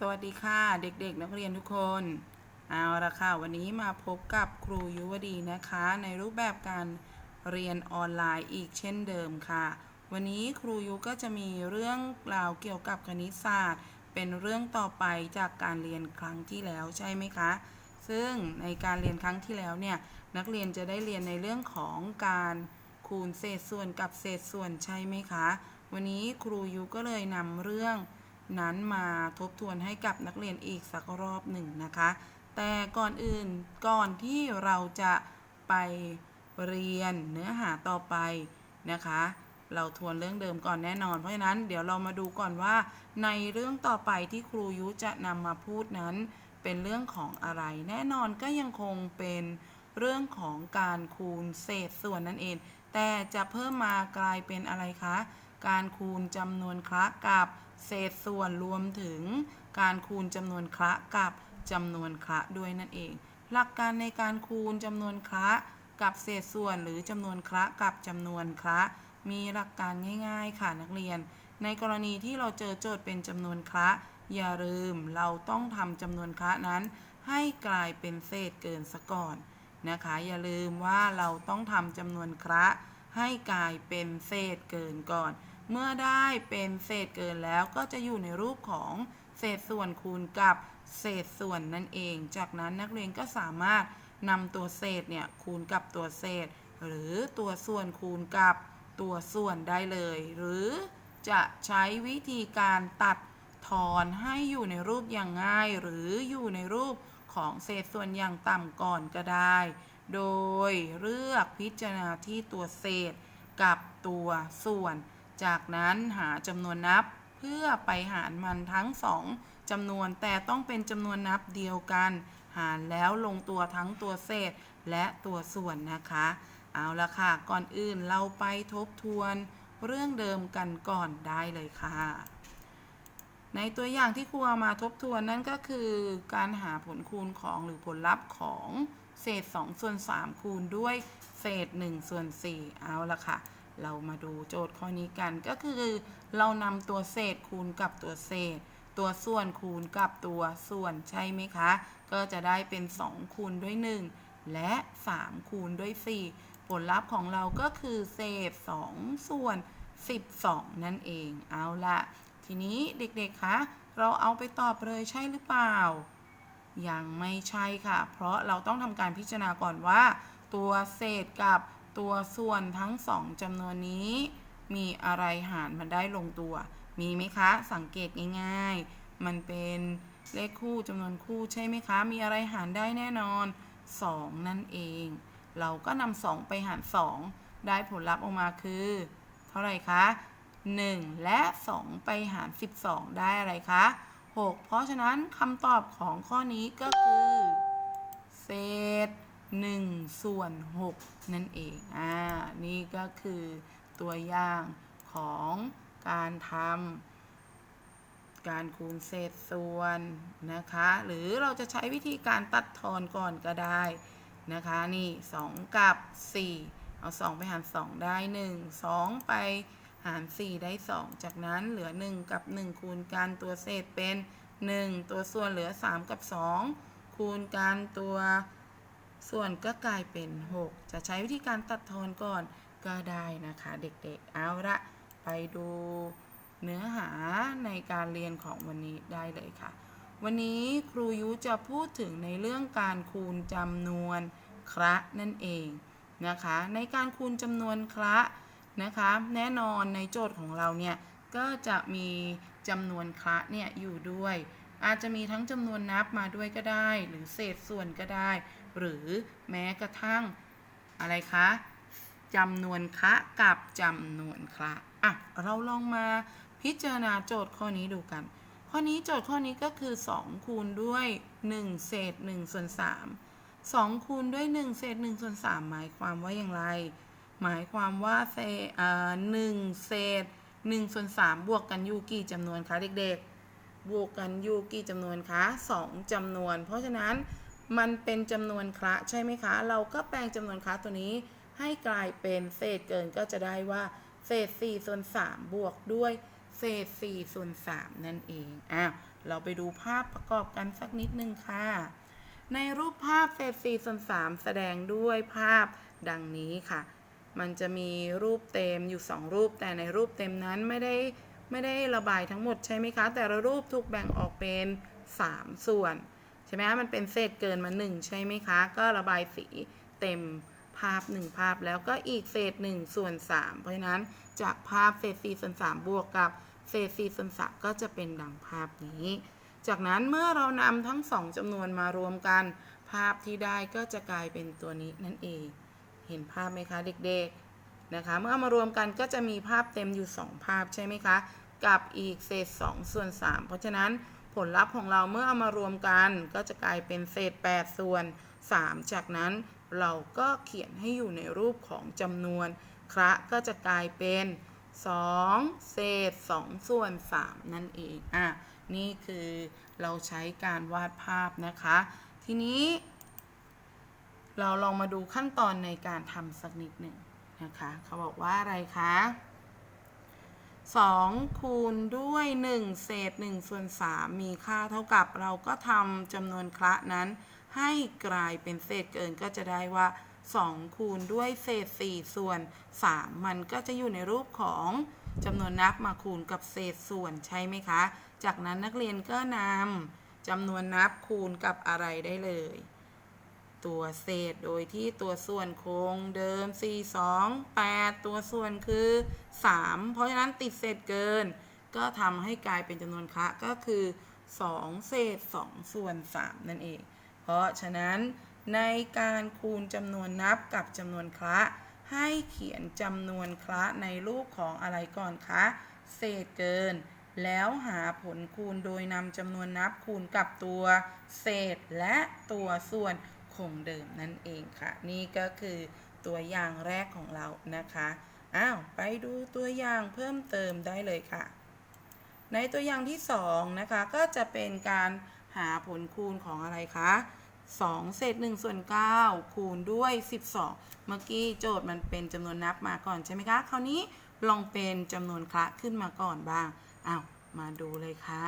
สวัสดีค่ะเด็กๆ นักเรียนทุกคน เอาละค่ะ วันนี้มาพบกับครูยุวดีนะคะ ในรูปแบบการเรียนออนไลน์อีกเช่นเดิมค่ะ วันนี้ครูยุก็จะมีเรื่องราวเกี่ยวกับคณิตศาสตร์ เป็นเรื่องต่อไปจากการเรียนครั้งที่แล้วใช่ไหมคะ ซึ่งในการเรียนครั้งที่แล้วเนี่ยนักเรียนจะได้เรียนในเรื่องของการคูณเศษส่วนกับเศษส่วนใช่ไหมคะ วันนี้ครูยุก็เลยนำเรื่อง นั้นมาทบทวนให้กับนักเรียนอีกสักรอบหนึ่งนะคะ แต่ก่อนอื่นก่อนที่เราจะไปเรียนเนื้อหาต่อไปนะคะ เราทวนเรื่องเดิมก่อนแน่นอน เพราะฉะนั้นเดี๋ยวเรามาดูก่อนว่า ในเรื่องต่อไปที่ครูยุจะนำมาพูดนั้น เป็นเรื่องของอะไร แน่นอนก็ยังคงเป็นเรื่องของการคูณเศษส่วนนั่นเอง แต่จะเพิ่มมากลายเป็นอะไรคะ การคูณจำนวนคละกับ เศษส่วนรวมถึงการคูณจำนวนคละกับจำนวนคละด้วยนั่นเอง หลักการในการคูณจำนวนคละกับเศษส่วนหรือจำนวนคละกับจำนวนคละมีหลักการง่ายๆค่ะนักเรียน ในกรณีที่เราเจอโจทย์เป็นจำนวนคละอย่าลืมเราต้องทำจำนวนคละนั้น ให้กลายเป็นเศษเกินซะก่อนนะคะ อย่าลืมว่าเราต้องทำจำนวนคละให้กลายเป็นเศษเกินก่อน เมื่อได้เป็นเศษเกินแล้วก็จะอยู่ในรูปของเศษส่วนคูณกับเศษส่วนนั่นเอง จากนั้นนักเรียนก็สามารถนำตัวเศษเนี่ยคูณกับตัวเศษ หรือตัวส่วนคูณกับตัวส่วนได้เลย หรือจะใช้วิธีการตัดทอนให้อยู่ในรูปอย่างง่าย หรืออยู่ในรูปของเศษส่วนอย่างต่ำก่อนก็ได้ โดยเลือกพิจารณาที่ตัวเศษกับตัวส่วน จากนั้นหาจำนวนนับเพื่อไปหารมันทั้งสองจำนวนแต่ต้องเป็นจำนวนนับเดียวกัน หารแล้วลงตัวทั้งตัวเศษและตัวส่วนนะคะ เอาละค่ะ ก่อนอื่นเราไปทบทวนเรื่องเดิมกันก่อนได้เลยค่ะ ในตัวอย่างที่ครูเอามาทบทวนนั่นก็คือ การหาผลคูณของหรือผลลัพธ์ของเศษ2ส่วน3คูณด้วยเศษ1ส่วน4เอาละค่ะ เรามาดูโจทย์ข้อนี้กันก็คือเรานำตัวเศษคูณกับตัวเศษ ตัวส่วนคูณกับตัวส่วนใช่ไหมคะ ก็จะได้เป็น 2 คูณด้วย 1 และ 3 คูณด้วย 4 ผลลัพธ์ของเราก็คือเศษ 2 ส่วน 12 นั่นเองเอาละทีนี้เด็กๆคะเราเอาไปตอบเลยใช่หรือเปล่า ยังไม่ใช่ค่ะ เพราะเราต้องทำการพิจารณาก่อนว่า ตัวเศษกับ ตัวส่วนทั้งสองจำนวนนี้ มีอะไรหารมันได้ลงตัว มีไหมคะ สังเกตง่ายๆ มันเป็นเลขคู่จำนวนคู่ใช่ไหมคะ มีอะไรหารได้แน่นอน 2 นั่นเอง เราก็นำ2ไปหาร 2 ได้ผลลัพธ์ออกมาคือ เท่าไหร่คะ 1 และ 2 ไปหาร 12 ได้อะไรคะ 6 เพราะฉะนั้นคำตอบของข้อนี้ก็คือ เศษ 1 ส่วน 6 นั่นเอง อ่า นี่ก็คือตัวอย่างของการทำการคูณเศษส่วนนะคะ หรือเราจะใช้วิธีการตัดทอนก่อนก็ได้นะคะ นี่ 2 กับ 4 เอา 2 ไปหาร 2 ได้ 1 2 ไปหาร 4 ได้ 2 จากนั้นเหลือ 1 กับ 1 คูณกันตัวเศษเป็น 1 ตัวส่วนเหลือ 3 กับ 2 คูณกันตัว ส่วนก็กลายเป็น 6 จะใช้วิธีการตัดทอนก่อนก็ได้นะคะเด็กๆ เอาละไปดูเนื้อหาในการเรียนของวันนี้ได้เลยค่ะ วันนี้ครูยุจะพูดถึงในเรื่องการคูณจำนวนคระนั่นเองนะคะ ในการคูณจำนวนคระนะคะ แน่นอนในโจทย์ของเราเนี่ยก็จะมีจำนวนคระเนี่ยอยู่ด้วย อาจจะมีทั้งจำนวนนับมาด้วยก็ได้ หรือเศษส่วนก็ได้ หรือแม้กระทั่งอะไรคะจำนวนคะกับจำนวนคละอะเราลองมาพิจารณาโจทย์ข้อนี้ดูกัน ข้อนี้โจทย์ข้อนี้ก็คือ 2 คูณด้วย 1 เศษ1ส่วน3 2 คูณด้วย 1 เศษ1ส่วน3หมายความว่าอย่างไร หมายความว่าเศษเอ่อ1เศษ1ส่วน3บวกกันอยู่กี่จำนวนคะเด็กๆ บวกกันอยู่กี่จำนวนคะ 2จำนวน เพราะฉะนั้น มันเป็นจำนวนคละใช่ไหมคะ เราก็แปลงจำนวนคละตัวนี้ให้กลายเป็นเศษเกินก็จะได้ว่า เศษ4ส่วน3บวกด้วย เศษ4ส่วน3นั่นเองอะเราไปดูภาพประกอบกันสักนิดนึงค่ะ ในรูปภาพเศษ4ส่วน3แสดงด้วยภาพดังนี้ค่ะ มันจะมีรูปเต็มอยู่ 2 รูป แต่ในรูปเต็มนั้นไม่ได้ไม่ได้ระบายทั้งหมดใช่ไหมคะ แต่ละรูปถูกแบ่งออกเป็น 3 ส่วน ใช่ไหมคะมันเป็นเศษเกินมา1ใช่ไหมคะ ก็ระบายสีเต็มภาพ1ภาพแล้วก็อีกเศษ1ส่วน3เพราะฉะนั้นจากภาพเศษ4ส่วน3บวกกับเศษ4ส่วน3ก็จะเป็นดังภาพนี้ จากนั้นเมื่อเรานำทั้งสองจำนวนมารวมกัน ภาพที่ได้ก็จะกลายเป็นตัวนี้นั่นเอง เห็นภาพไหมคะเด็กๆนะคะ เมื่อเอามารวมกันก็จะมีภาพเต็มอยู่ 2 ภาพใช่ไหมคะ กับอีกเศษ2ส่วน3เพราะฉะนั้น ผลลัพธ์ของเราเมื่อเอามารวมกันก็จะกลายเป็นเศษ 8 ส่วน 3 จากนั้นเราก็เขียนให้อยู่ในรูปของจำนวน คระก็จะกลายเป็น 2 เศษ 2 ส่วน 3 นั่นเองอะนี่คือเราใช้การวาดภาพนะคะ ทีนี้ เราลองมาดูขั้นตอนในการทำสักนิดหนึ่งนะคะ เขาบอกว่าอะไรคะ 2 คูณด้วย 1 เศษ1ส่วน3มีค่าเท่ากับเราก็ทำจำนวนคระนั้น ให้กลายเป็นเศษเกินก็จะได้ว่า 2 คูณด้วยเศษ 4 ส่วน 3 มันก็จะอยู่ในรูปของจำนวนนับมาคูณกับเศษส่วนใช่ไหมคะ จากนั้นนักเรียนก็นำจำนวนนับคูณกับอะไรได้เลย ตัวเศษ โดยที่ตัวส่วนคงเดิม 4 2 8 ตัวส่วนคือ 3 เพราะฉะนั้นติดเศษเกิน ก็ทำให้กลายเป็นจำนวนคะก็คือ 2 เศษ 2 ส่วน 3 นั่นเอง เพราะฉะนั้นในการคูณจำนวนนับกับจำนวนคระให้เขียนจำนวนคระในรูปของอะไรก่อนคะ เศษเกิน แล้วหาผลคูณโดยนำจำนวนนับคูณกับตัว เศษและตัวส่วน คงเดิมนั่นเองค่ะ นี่ก็คือตัวอย่างแรกของเรานะคะอ้าวไปดูตัวอย่างเพิ่มเติมได้เลยค่ะ ในตัวอย่างที่2นะคะก็จะเป็นการหาผลคูณของอะไรคะ2เศษ1ส่วน9คูณด้วย 12 เมื่อกี้โจทย์มันเป็นจำนวนนับมาก่อนใช่ไหมคะคราวนี้ลองเป็นจำนวนคละขึ้นมาก่อนบ้างอ้าวมาดูเลยค่ะ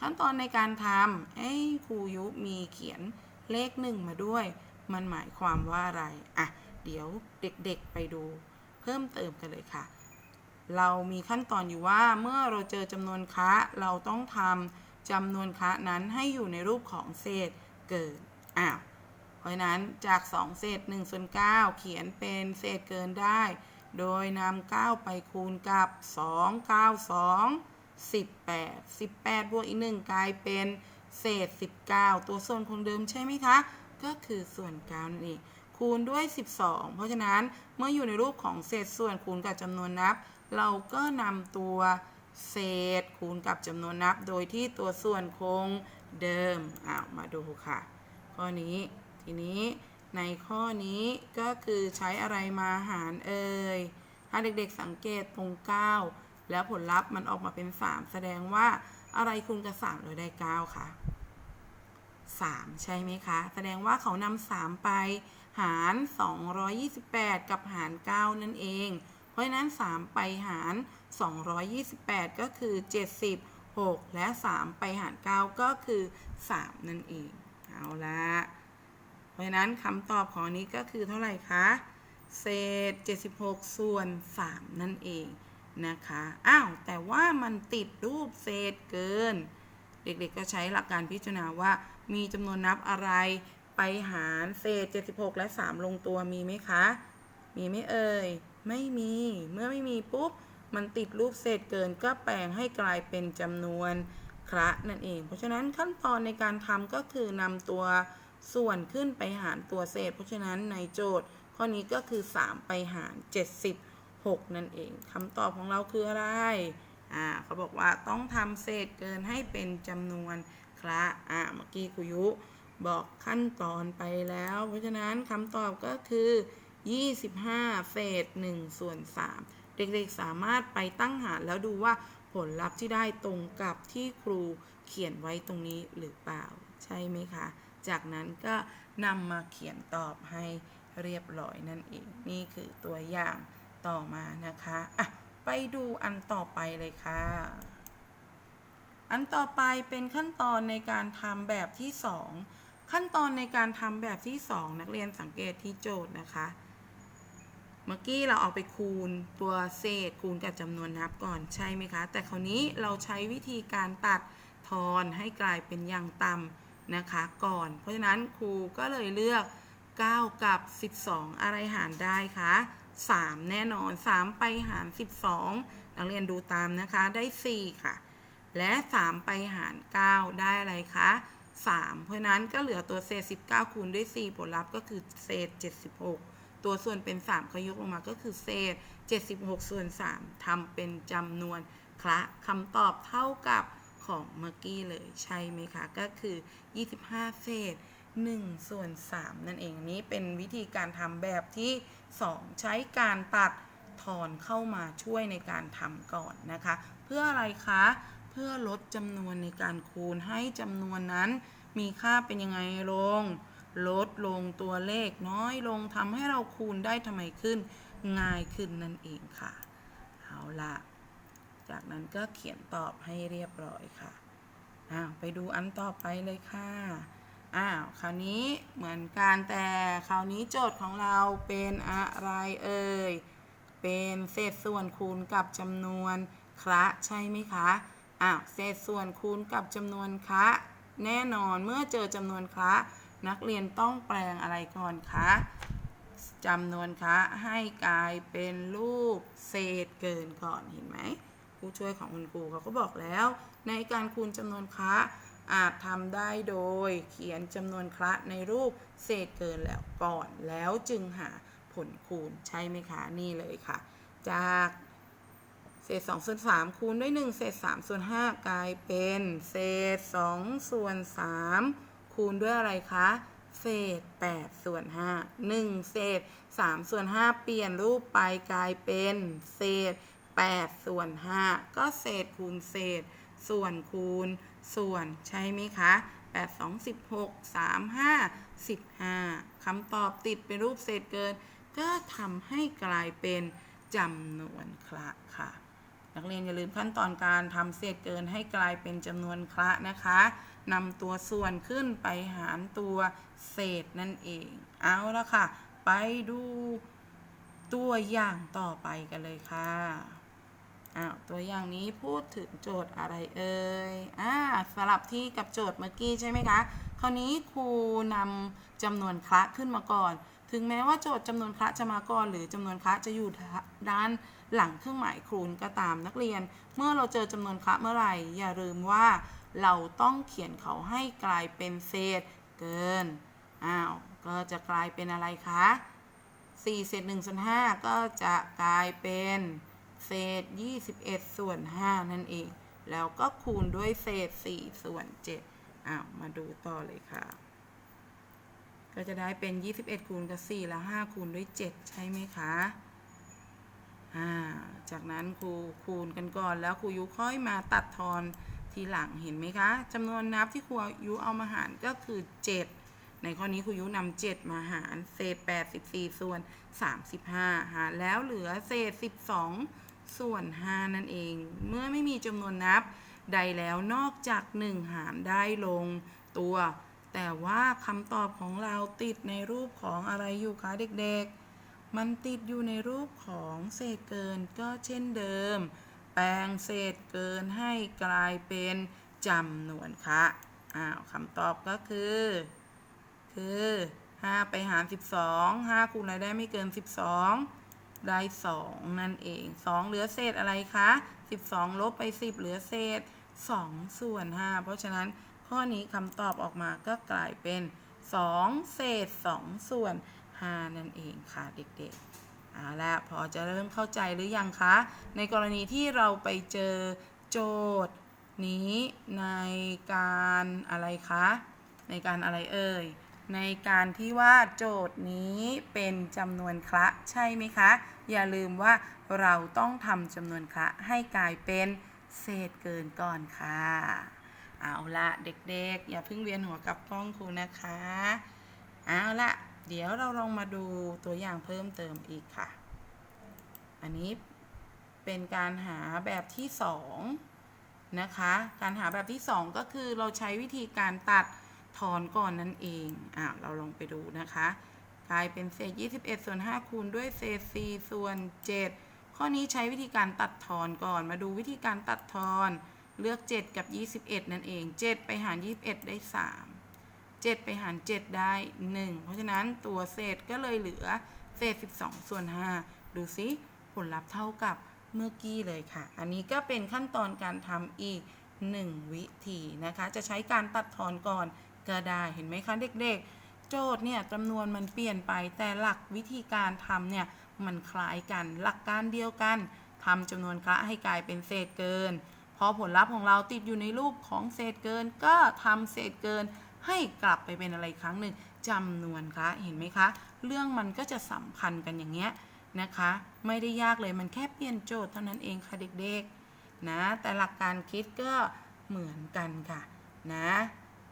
ขั้นตอนในการทำไอ้ครูยุมีเขียน เลขหนึ่งมาด้วย มันหมายความว่าอะไร อะ เดี๋ยวเด็กๆไปดูเพิ่มเติมกันเลยค่ะ เรามีขั้นตอนอยู่ว่าเมื่อเราเจอจำนวนคะเราต้องทำจำนวนคะนั้นให้อยู่ในรูปของเศษเกินอ้าวเพราะฉะนั้นจาก 2 เศษ1ส่วน9เขียนเป็นเศษเกินได้ โดยนำ9ไปคูณกับ 2 9 2 18 18บวกอีก 1 กลายเป็น เศษ 19 ตัวส่วนคงเดิมใช่ไหมคะ ก็คือส่วน9นั่นเองคูณด้วย 12 เพราะฉะนั้นเมื่ออยู่ในรูปของเศษส่วนคูณกับจำนวนนับ เราก็นำตัวเศษคูณกับจำนวนนับ โดยที่ตัวส่วนคงเดิมอ้าวมาดูค่ะ ข้อนี้ทีนี้ในข้อนี้ก็คือใช้อะไรมาหารเอ่ยถ้าเด็กๆสังเกตตรง 9 แล้วผลลัพธ์มันออกมาเป็น 3 แสดงว่า อะไรคูณกับ3เราได้9ค่ะ3ใช่ไหมคะ แสดงว่าเขานำ3ไปหาร 228 กับหาร 9 นั่นเอง เพราะฉะนั้น 3 ไปหาร 228 ก็คือ 76 และ 3 ไปหาร 9 ก็คือ 3 นั่นเอง เอาละเพราะฉะนั้นคำตอบของนี้ก็คือเท่าไหร่คะ เศษ 76 ส่วน 3 นั่นเอง นะคะ อ้าว แต่ว่ามันติดรูปเศษเกิน เด็กๆก็ใช้หลักการพิจารณาว่ามีจำนวนนับอะไรไปหารเศษ 76 และ 3 ลงตัวมีไหมคะ มีไหมเอ่ย ไม่มี เมื่อไม่มีปุ๊บ มันติดรูปเศษเกินก็แปลงให้กลายเป็นจำนวนคระนั่นเอง เพราะฉะนั้นขั้นตอนในการทำก็คือนำตัวส่วนขึ้นไปหารตัวเศษ เพราะฉะนั้นในโจทย์ข้อนี้ก็คือ 3 ไปหาร 6 นั่นเองคำตอบของเราคืออะไร อ่าเขาบอกว่าต้องทำเศษเกินให้เป็นจำนวนคระอ่าเมื่อกี้ครูยุบอกขั้นตอนไปแล้ว เพราะฉะนั้นคำตอบก็คือ 25 เศษ 1 ส่วน 3 เด็กๆสามารถไปตั้งหารแล้วดูว่าผลลัพธ์ที่ได้ตรงกับที่ครูเขียนไว้ตรงนี้หรือเปล่า ใช่ไหมคะ จากนั้นก็นำมาเขียนตอบให้เรียบร้อยนั่นเอง นี่คือตัวอย่าง ต่อมานะคะอะไปไปดูอันต่อไปเลยค่ะ อันต่อไปเป็นขั้นตอนในการทำแบบที่ 2 ขั้นตอนในการทำแบบที่ 2 นักเรียนสังเกตที่โจทย์นะคะ เมื่อกี้เราเอาไปคูณตัวเศษคูณกับจำนวนนับก่อนใช่ไหมคะ แต่คราวนี้เราใช้วิธีการตัดทอนให้กลายเป็นอย่างต่ำนะคะก่อน เพราะฉะนั้นครูก็เลยเลือก 9 กับ 12 อะไรหารได้คะ 3 แน่นอน 3 ไปหาร 12 นักเรียนดูตามนะคะ ได้ 4 ค่ะ และ 3 ไปหาร 9 ได้อะไรคะ 3 เพราะนั้นก็เหลือตัวเศษ 19 คูณด้วย 4 ผลลัพธ์ก็คือเศษ 76 ตัวส่วนเป็น 3 ก็ยกลงมาก็คือเศษ 76 ส่วน 3ทำเป็นจำนวนคละคำตอบเท่ากับของเมื่อกี้เลยใช่ไหมคะ ก็คือ 25 เศษ1ส่วน3นั่นเองนนี้เป็นวิธีการทำแบบที่ 2 ใช้การตัดถอนเข้ามาช่วยในการทำก่อนนะคะ เพื่ออะไรคะ เพื่อลดจำนวนในการคูณให้จำนวนนั้นมีค่าเป็นยังไงลง ลดลงตัวเลขน้อยลงทำให้เราคูณได้ทำไมขึ้น ง่ายขึ้นนั่นเองค่ะ เอาละจากนั้นก็เขียนตอบให้เรียบร้อยค่ะ ไปดูอันต่อไปเลยค่ะ อ้าวคราวนี้เหมือนกันแต่คราวนี้โจทย์ของเราเป็นอะไรเอ่ย เป็นเศษส่วนคูณกับจำนวนคละใช่ไหมคะอ้าวเศษส่วนคูณกับจำนวนคละแน่นอนเมื่อเจอจำนวนคละนักเรียนต้องแปลงอะไรก่อนคะจำนวนคะให้กลายเป็นรูปเศษเกินก่อนเห็นไหมผู้ช่วยของคุณครูเขาก็บอกแล้ว ในการคูณจำนวนคะ อาจทำได้โดยเขียนจำนวนคละในรูปเศษเกินแล้วก่อน แล้วจึงหาผลคูณใช่ไหมคะ นี่เลยค่ะ จากเศษ2ส่วน3คูณด้วย 1 เศษ3ส่วน5กลายเป็นเศษ2ส่วน3คูณด้วยอะไรคะเศษ8ส่วน5 1 เศษ3ส่วน 5 เปลี่ยนรูปไปกลายเป็นเศษ8ส่วน 5 ก็เศษคูณเศษ ส่วนคูณ ส่วนใช่ไหมคะ 8 2 16 3 5 15คำตอบติดเป็นรูปเศษเกิน ก็ทำให้กลายเป็นจำนวนคละค่ะ นักเรียนอย่าลืมขั้นตอนการทำเศษเกินให้กลายเป็นจำนวนคละนะคะนำตัวส่วนขึ้นไปหารตัวเศษนั่นเอง เอาละค่ะ ไปดูตัวอย่างต่อไปกันเลยค่ะ อ้าวตัวอย่างนี้พูดถึงโจทย์อะไรเอ่ยอ่าสลับที่กับโจทย์เมื่อกี้ใช่ไหมคะ คราวนี้ครูนำจำนวนคละขึ้นมาก่อน ถึงแม้ว่าโจทย์จำนวนคละจะมาก่อน หรือจำนวนคละจะอยู่ด้านหลังเครื่องหมายคูณก็ตามนักเรียน เมื่อเราเจอจำนวนคละเมื่อไหร่อย่าลืมว่าเราต้องเขียนเขาให้กลายเป็นเศษเกิน อ้าว ก็จะกลายเป็นอะไรคะ 4 เศษ1ส่วน5ก็จะกลายเป็น เศษ 21 ส่วน 5 นั่นเอง แล้วก็คูณด้วยเศษ 4 ส่วน 7อ้าวมาดูต่อเลยค่ะ ก็จะได้เป็น 21 คูณกับ 4 แล้ว 5 คูณด้วย 7 ใช่ไหมคะอ่าจากนั้นครูคูณกันก่อนแล้วครูยุค่อยมาตัดทอนทีหลังเห็นไหมคะจำนวนนับที่ครูยุเอามาหารก็คือ 7 ในข้อนี้ครูยุนำ7มาหาร เศษ 84 ส่วน 35 หารแล้วเหลือเศษ 12 ส่วน 5 นั่นเอง เมื่อไม่มีจำนวนนับใดแล้วนอกจาก 1 หารได้ลงตัว แต่ว่าคำตอบของเราติดในรูปของอะไรอยู่คะเด็กๆ มันติดอยู่ในรูปของเศษเกินก็เช่นเดิม แปลงเศษเกินให้กลายเป็นจำนวนคะอ้าวคำตอบก็คือ คือ 5 ไปหาร 12 5คูณอะไรได้ไม่เกิน 12 ได้2นั่นเอง2เหลือเศษอะไรคะ12ลบไป10เหลือเศษ2ส่วน5เพราะฉะนั้นข้อนี้คำตอบออกมาก็กลายเป็น2เศษ2ส่วน5นั่นเองค่ะเด็กๆเอาละพอจะเริ่มเข้าใจหรือยังคะ ในกรณีที่เราไปเจอโจทย์นี้ในการอะไรคะ ในการอะไรเอ่ย ในการที่ว่าโจทย์นี้เป็นจำนวนคละใช่ไหมคะ อย่าลืมว่าเราต้องทำจำนวนคละให้กลายเป็นเศษเกินก่อนค่ะ เอาละเด็กๆ อย่าเพิ่งเวียนหัวกับกล้องครูนะคะ เอาละเดี๋ยวเราลองมาดูตัวอย่างเพิ่มเติมอีกค่ะ อันนี้เเป็นการหาแบบที่สองนะคะ การหาแบบที่สองก็คือเราใช้วิธีการตัด ถอนก่อนนั่นเองอะเราลองไปดูนะคะกลายเป็นเศษ 21 ส่วน 5 คูณด้วยเศษ 4 ส่วน 7 ข้อนี้ใช้วิธีการตัดทอนก่อน มาดูวิธีการตัดทอน เลือก 7 กับ 21 นั่นเอง 7 ไปหาร 21 ได้ 3 7 ไปหาร 7 ได้ 1 เพราะฉะนั้นตัวเศษก็เลยเหลือเศษ 12 ส่วน 5 ดูซิ ผลลัพธ์เท่ากับเมื่อกี้เลยค่ะ อันนี้ก็เป็นขั้นตอนการทำอีก 1 วิธีนะคะ จะใช้การตัดทอนก่อน ก็ได้เห็นไหมคะเด็กๆ โจทย์เนี่ยจำนวนมันเปลี่ยนไปแต่หลักวิธีการทำเนี่ยมันคล้ายกันหลักการเดียวกันทำจำนวนคละให้กลายเป็นเศษเกินพอผลลัพธ์ของเราติดอยู่ในรูปของเศษเกิน ก็ทำเศษเกินให้กลับไปเป็นอะไรครั้งหนึ่งจำนวนคะเห็นไหมคะ เรื่องมันก็จะสัมพันธ์กันอย่างเงี้ยนะคะ ไม่ได้ยากเลยมันแค่เปลี่ยนโจทย์เท่านั้นเองค่ะเด็กๆนะแต่หลักการคิดก็เหมือนกันค่ะนะ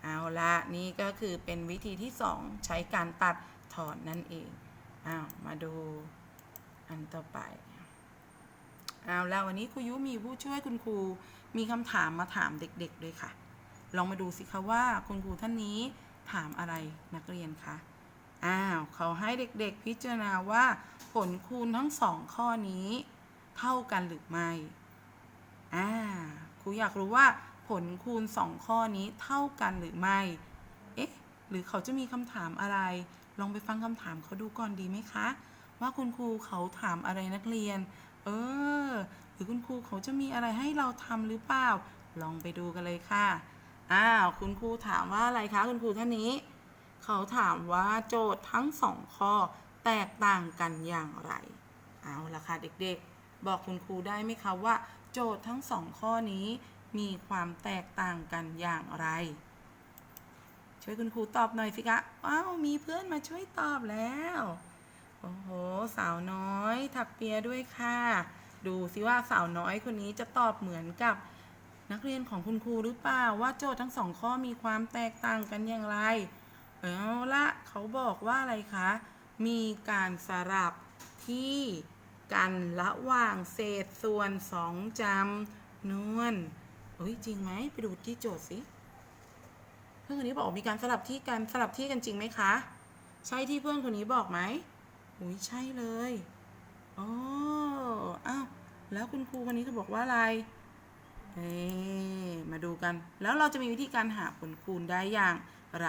เอาละนี่ก็คือเป็นวิธีที่ 2 ใช้การตัดถอนนั่นเองอ้าวมาดูอันต่อไปเอาละวันนี้ครูยุมีผู้ช่วยคุณครูมีคำถามมาถามเด็กๆด้วยค่ะ ลองมาดูสิคะว่าคุณครูท่านนี้ถามอะไรนักเรียนคะอ้าวเขาให้เด็กๆพิจารณาว่า ผลคูณทั้งสองข้อนี้ เท่ากันหรือไม่อ่าครูอยากรู้ว่า ผลคูณสองข้อนี้เท่ากันหรือไม่ เอ๊ะ หรือเขาจะมีคำถามอะไร ลองไปฟังคำถามเขาดูก่อนดีไหมคะ ว่าคุณครูเขาถามอะไรนักเรียน เออ หรือคุณครูเขาจะมีอะไรให้เราทำหรือเปล่า ลองไปดูกันเลยค่ะ อ้าว คุณครูถามว่าอะไรคะ คุณครูท่านนี้ เขาถามว่าโจทย์ทั้งสองข้อแตกต่างกันอย่างไร เอาละค่ะเด็กๆ บอกคุณครูได้ไหมคะว่า โจทย์ทั้งสองข้อนี้ มีความแตกต่างกันอย่างไร ช่วยคุณครูตอบหน่อยสิคะว้าวมีเพื่อนมาช่วยตอบแล้ว โอ้โห สาวน้อยถักเปียด้วยค่ะ ดูสิว่าสาวน้อยคนนี้จะตอบเหมือนกับนักเรียนของคุณครูหรือเปล่าว่าโจทย์ทั้งสองข้อมีความแตกต่างกันอย่างไร เอาละเขาบอกว่าอะไรคะ มีการสลับที่กันระหว่างเศษส่วนสองจำนวน เฮ้ยจริงไหมไปดูที่โจทย์สิเพื่อนคนนี้บอกมีการสลับที่กันสลับที่กันจริงไหมคะ ใช่ที่เพื่อนคนนี้บอกไหมอุ้ยใช่เลยอ๋ออ้าวแล้วคุณครูคนนี้เขาบอกว่าอะไรเอ๊มาดูกัน แล้วเราจะมีวิธีการหาผลคูณได้อย่างไร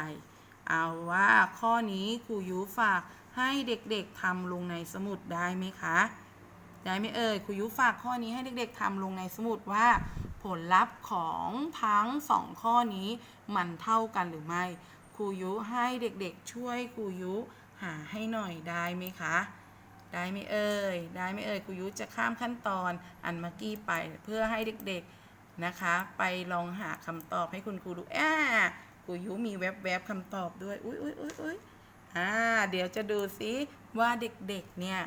เอาว่าข้อนี้ครูยุฝากให้เด็กๆทำลงในสมุดได้ไหมคะ ได้ไหมเอ่ยครูยุฝากข้อนี้ให้เด็กๆทำลงในสมุดว่า ผลลัพธ์ของทั้งสองข้อนี้มันเท่ากันหรือไม่ครูยุให้เด็กๆ ช่วยครูยุหาให้หน่อยได้ไหมคะได้ไหมเอ่ยได้ไหมเอ่ยครูยุจะข้ามขั้นตอนอันเมื่อกี้ไปเพื่อให้เด็กๆนะคะ ไปลองหาคำตอบให้คุณครูดูอ่าครูยุมีแวบๆคำตอบด้วยอุ้ยอุ้ยอุ้ยอุ้ยอ่าเดี๋ยวจะดูซิว่าเด็กๆเนี่ย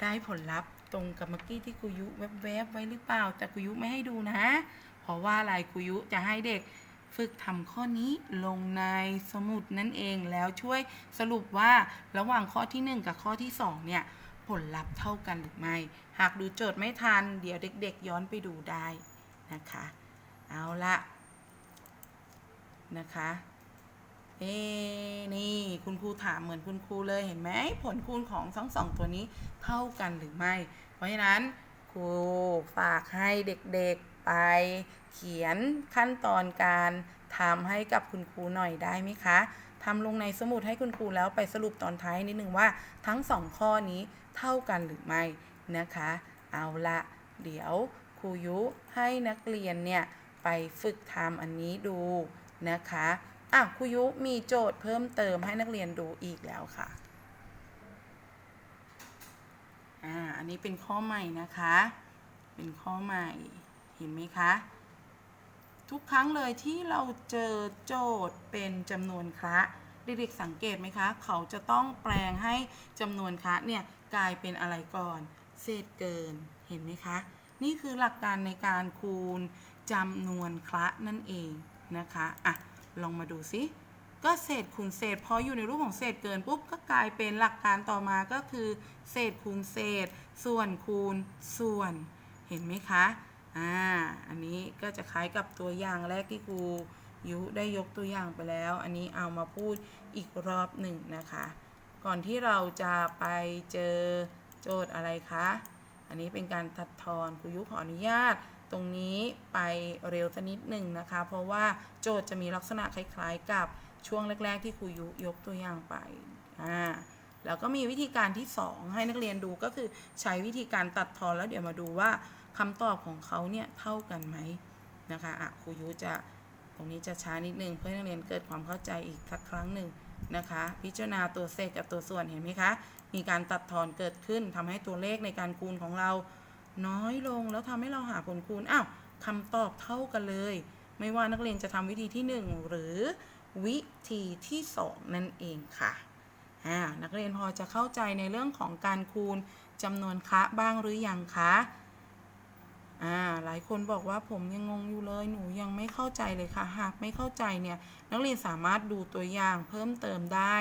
ได้ผลลัพธ์ตรงกับเมื่อกี้ที่ครูยุแวบๆไว้หรือเปล่า แต่ครูยุไม่ให้ดูนะ เพราะว่าอะไรครูยุจะให้เด็กฝึกทำข้อนี้ลงในสมุดนั่นเองแล้วช่วยสรุปว่าระหว่างข้อที่ 1 กับข้อที่ 2 เนี่ย ผลลัพธ์เท่ากันหรือไม่ หากดูโจทย์ไม่ทัน เดี๋ยวเด็กๆย้อนไปดูได้นะคะ เอาละนะคะ เอ๊นี่ คุณครูถามเหมือนคุณครูเลยเห็นไหมผลคูณของทั้งสองตัวนี้เท่ากันหรือไม่ เพราะฉะนั้นครูฝากให้เด็กๆไป เขียนขั้นตอนการทำให้กับคุณครูหน่อยได้ไหมคะทำลงในสมุดให้คุณครูแล้วไปสรุปตอนท้ายนิดนึงว่าทั้งสองข้อนี้เท่ากันหรือไม่นะคะ เอาละเดี๋ยวครูยุให้นักเรียนเนี่ยไปฝึกทำอันนี้ดูนะคะ อะครูยุมีโจทย์เพิ่มเติมให้นักเรียนดูอีกแล้วค่ะ อ่า อันนี้เป็นข้อใหม่นะคะ เป็นข้อใหม่ เห็นไหมคะ ทุกครั้งเลยที่เราเจอโจทย์เป็นจำนวนคละเด็กๆสังเกตไหมคะ เขาจะต้องแปลงให้จำนวนคะเนี่ยกลายเป็นอะไรก่อน เศษเกิน เห็นไหมคะ นี่คือหลักการในการคูณจำนวนคละนั่นเองนะคะ อะ ลองมาดูซิ ก็เศษคูณเศษ พออยู่ในรูปของเศษเกินปุ๊บก็กลายเป็นหลักการต่อมาก็คือ เศษคูณเศษ ส่วนคูณส่วน เห็นไหมคะ อ่า อันนี้ก็จะคล้ายกับตัวอย่างแรกที่ครูยุได้ยกตัวอย่างไปแล้ว อันนี้เอามาพูดอีกรอบหนึ่งนะคะ ก่อนที่เราจะไปเจอโจทย์อะไรคะ อันนี้เป็นการตัดทอนครูยุขออนุญาต ตรงนี้ไปเร็วสักนิดหนึ่งนะคะ เพราะว่าโจทย์จะมีลักษณะคล้าย ๆ กับช่วงแรก ๆ ที่ครูยุยกตัวอย่างไปอ่าแล้วก็มีวิธีการที่ 2 ให้นักเรียนดูก็คือใช้วิธีการตัดทอนแล้วเดี๋ยวมาดูว่าคำตอบของเขาเนี่ยเท่ากันไหมนะคะอะครูยุจะตรงนี้จะช้านิดนึงเพื่อให้นักเรียนเกิดความเข้าใจอีกสักครั้งหนึ่งนะคะ พิจารณาตัวเศษกับตัวส่วนเห็นไหมคะ มีการตัดทอนเกิดขึ้นทำให้ตัวเลขในการคูณของเราน้อยลงแล้วทำให้เราหาผลคูณอ้าวคำตอบเท่ากันเลย ไม่ว่านักเรียนจะทำวิธีที่ 1 หรือวิธีที่ 2 นั่นเองค่ะนักเรียนพอจะเข้าใจในเรื่องของการคูณจำนวนคะบ้างหรือยังคะหลายคนบอกว่าผมยังงงอยู่เลย หนูยังไม่เข้าใจเลยค่ะ หากไม่เข้าใจเนี่ย นักเรียนสามารถดูตัวอย่างเพิ่มเติมได้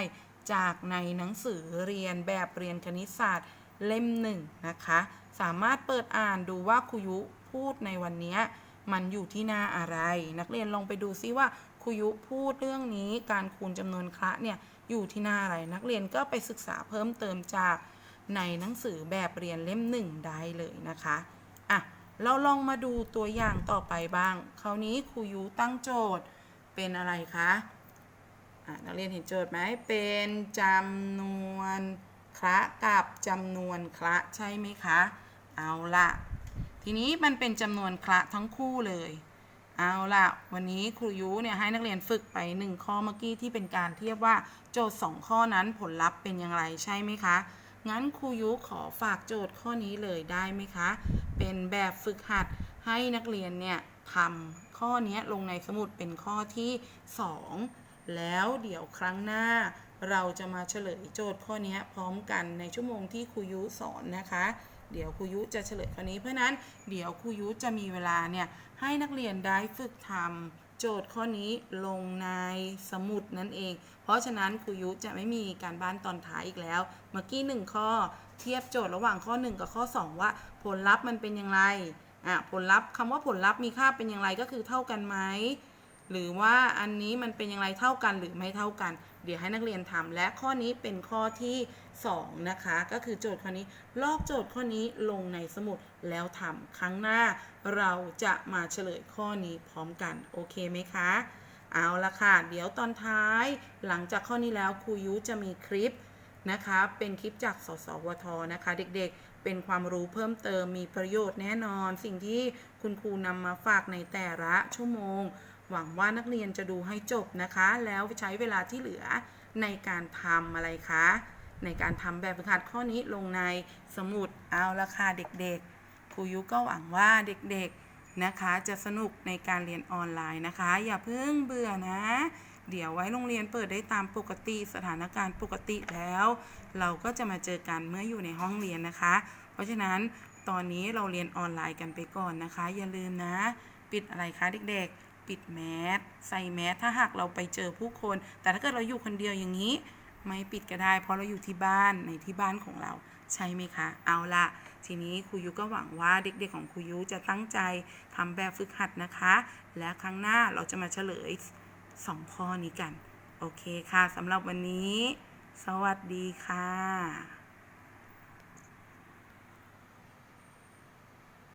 จากในหนังสือเรียนแบบเรียนคณิตศาสตร์เล่มหนึ่งนะคะ สามารถเปิดอ่านดูว่าครูยุพูดในวันนี้มันอยู่ที่หน้าอะไร นักเรียนลองไปดูซิว่าครูยุพูดเรื่องนี้การคูณจำนวนคระเนี่ยอยู่ที่หน้าอะไร นักเรียนก็ไปศึกษาเพิ่มเติมจากในหนังสือแบบเรียนเล่มหนึ่งได้เลยนะคะอะเราลองมาดูตัวอย่างต่อไปบ้าง คราวนี้ครูยุตั้งโจทย์เป็นอะไรคะ นักเรียนเห็นโจทย์ไหมเป็นจำนวนคระกับจำนวนคระใช่ไหมคะ เอาละทีนี้มันเป็นจำนวนคระทั้งคู่เลย เอาละวันนี้ครูยุเนี่ยให้นักเรียนฝึกไป 1 ข้อเมื่อกี้ที่เป็นการเทียบว่าโจทย์ 2 ข้อนั้นผลลัพธ์เป็นอย่างไรใช่ไหมคะ งั้นครูยุขอฝากโจทย์ข้อนี้เลยได้ไหมคะ เป็นแบบฝึกหัดให้นักเรียนเนี่ยทำข้อนี้ลงในสมุดเป็นข้อที่ 2 แล้วเดี๋ยวครั้งหน้าเราจะมาเฉลยโจทย์ข้อนี้พร้อมกันในชั่วโมงที่ครูยุสอนนะคะ เดี๋ยวครูยุจะเฉลยข้อนี้ เพราะนั้นเดี๋ยวครูยุจะมีเวลาเนี่ยให้นักเรียนได้ฝึกทำโจทย์ข้อนี้ลงในสมุดนั่นเอง เพราะฉะนั้นครูยุจะไม่มีการบ้านตอนท้ายอีกแล้ว เมื่อกี้หนึ่งข้อเทียบโจทย์ระหว่างข้อ 1 กับข้อ 2 ว่าผลลัพธ์มันเป็นอย่างไรอะผลลัพธ์คำว่าผลลัพธ์มีค่าเป็นอย่างไรก็คือเท่ากันไหม หรือว่าอันนี้มันเป็นอย่างไรเท่ากันหรือไม่เท่ากัน เดี๋ยวให้นักเรียนทำและข้อนี้เป็นข้อที่ 2 นะคะ ก็คือโจทย์ข้อนี้ ลอกโจทย์ข้อนี้ลงในสมุดแล้วทำครั้งหน้า เราจะมาเฉลยข้อนี้พร้อมกัน โอเคไหมคะ เอาละค่ะ เดี๋ยวตอนท้าย หลังจากข้อนี้แล้วครูยุจะมีคลิปนะคะ เป็นคลิปจากสสวทนะคะ เด็กๆ เป็นความรู้เพิ่มเติมมีประโยชน์แน่นอน สิ่งที่คุณครูนำมาฝากในแต่ละชั่วโมง หวังว่านักเรียนจะดูให้จบนะคะ แล้วใช้เวลาที่เหลือในการทำอะไรคะ ในการทำแบบฝึกหัดข้อนี้ลงในสมุดเอาละค่ะเด็กๆครูยุก็หวังว่าเด็กๆนะคะจะสนุกในการเรียนออนไลน์นะคะ อย่าเพิ่งเบื่อนะ เดี๋ยวไว้โรงเรียนเปิดได้ตามปกติสถานการณ์ปกติแล้ว เราก็จะมาเจอกันเมื่ออยู่ในห้องเรียนนะคะ เพราะฉะนั้นตอนนี้เราเรียนออนไลน์กันไปก่อนนะคะ อย่าลืมนะ ปิดอะไรคะเด็กๆ ปิดแมสใส่แมสถ้าหากเราไปเจอผู้คน แต่ถ้าเกิดเราอยู่คนเดียวอย่างนี้ ไม่ปิดก็ได้ เพราะเราอยู่ที่บ้านในที่บ้านของเราใช่ไหมคะ เอาละทีนี้ครูยุก็หวังว่าเด็กๆของครูยุจะตั้งใจทำแบบฝึกหัดนะคะ และครั้งหน้าเราจะมาเฉลยสองข้อนี้กัน โอเคค่ะสำหรับวันนี้ สวัสดีค่ะ